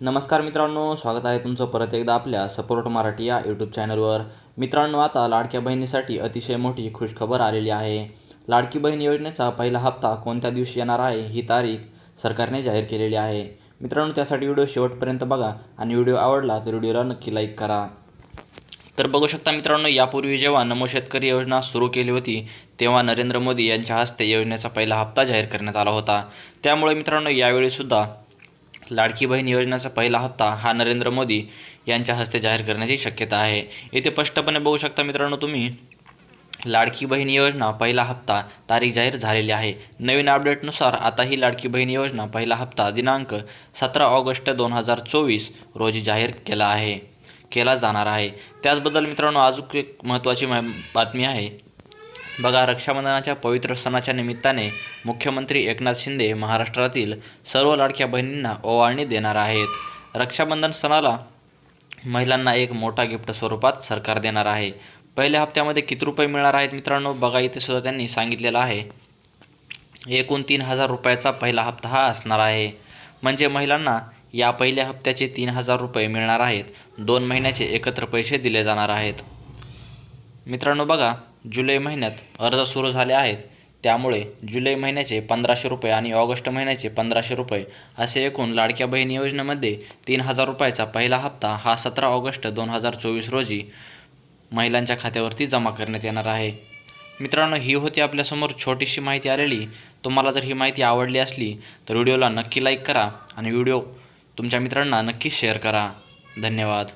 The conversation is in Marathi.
नमस्कार मित्रांनो स्वागत आहे तुमचं परत एकदा आपल्या सपोर्ट मराठी या यूट्यूब चॅनलवर मित्रांनो आता लाडक्या बहिणीसाठी अतिशय मोठी खुशखबर आलेली आहे. लाडकी बहीण योजनेचा पहिला हप्ता कोणत्या दिवशी येणार आहे ही तारीख सरकारने जाहीर केलेली आहे. मित्रांनो त्यासाठी व्हिडिओ शेवटपर्यंत बघा आणि व्हिडिओ आवडला तर व्हिडिओला नक्की लाईक करा. तर बघू शकता मित्रांनो यापूर्वी जेव्हा नमो शेतकरी योजना सुरू केली होती तेव्हा नरेंद्र मोदी यांच्या हस्ते योजनेचा पहिला हप्ता जाहीर करण्यात आला होता. त्यामुळे मित्रांनो यावेळीसुद्धा लाडकी बहीण योजनेचा पहिला हप्ता हा नरेंद्र मोदी यांच्या हस्ते जाहीर करण्याची शक्यता आहे. इथे स्पष्टपणे बघू शकता मित्रांनो तुम्ही लाडकी बहीण योजना पहिला हप्ता तारीख जाहीर झालेली आहे. नवीन अपडेटनुसार आता ही लाडकी बहीण योजना पहिला हप्ता दिनांक सतरा ऑगस्ट दोन हजार चोवीस रोजी जाहीर केला आहे केला जाणार आहे. त्याचबद्दल मित्रांनो अजून एक महत्त्वाची बातमी आहे. बघा रक्षाबंधनाच्या पवित्र सणाच्या निमित्ताने मुख्यमंत्री एकनाथ शिंदे महाराष्ट्रातील सर्व लाडक्या बहिणींना ओवाळणी देणार आहेत. रक्षाबंधन सणाला महिलांना एक मोठा गिफ्ट स्वरूपात सरकार देणार आहे. पहिल्या हप्त्यामध्ये किती रुपये मिळणार आहेत मित्रांनो? बघा इथे सुद्धा त्यांनी सांगितलेलं आहे. एकूण तीन हजार रुपयाचा पहिला हप्ता हा असणार आहे. म्हणजे महिलांना या पहिल्या हप्त्याचे तीन हजार रुपये मिळणार आहेत. दोन महिन्याचे एकत्र पैसे दिले जाणार आहेत. मित्रांनो बघा जुलै महिन्यात अर्ज सुरू झाले आहेत. त्यामुळे जुलै महिन्याचे पंधराशे रुपये आणि ऑगस्ट महिन्याचे पंधराशे रुपये असे एकूण लाडक्या बहीण योजनेमध्ये तीन हजार रुपयाचा पहिला हप्ता हा सतरा ऑगस्ट दोन हजार चोवीस रोजी महिलांच्या खात्यावरती जमा करण्यात येणार आहे. मित्रांनो ही होती आपल्यासमोर छोटीशी माहिती आलेली. तुम्हाला जर ही माहिती आवडली असली तर व्हिडिओला नक्की लाईक करा आणि व्हिडिओ तुमच्या मित्रांना नक्की शेअर करा. धन्यवाद.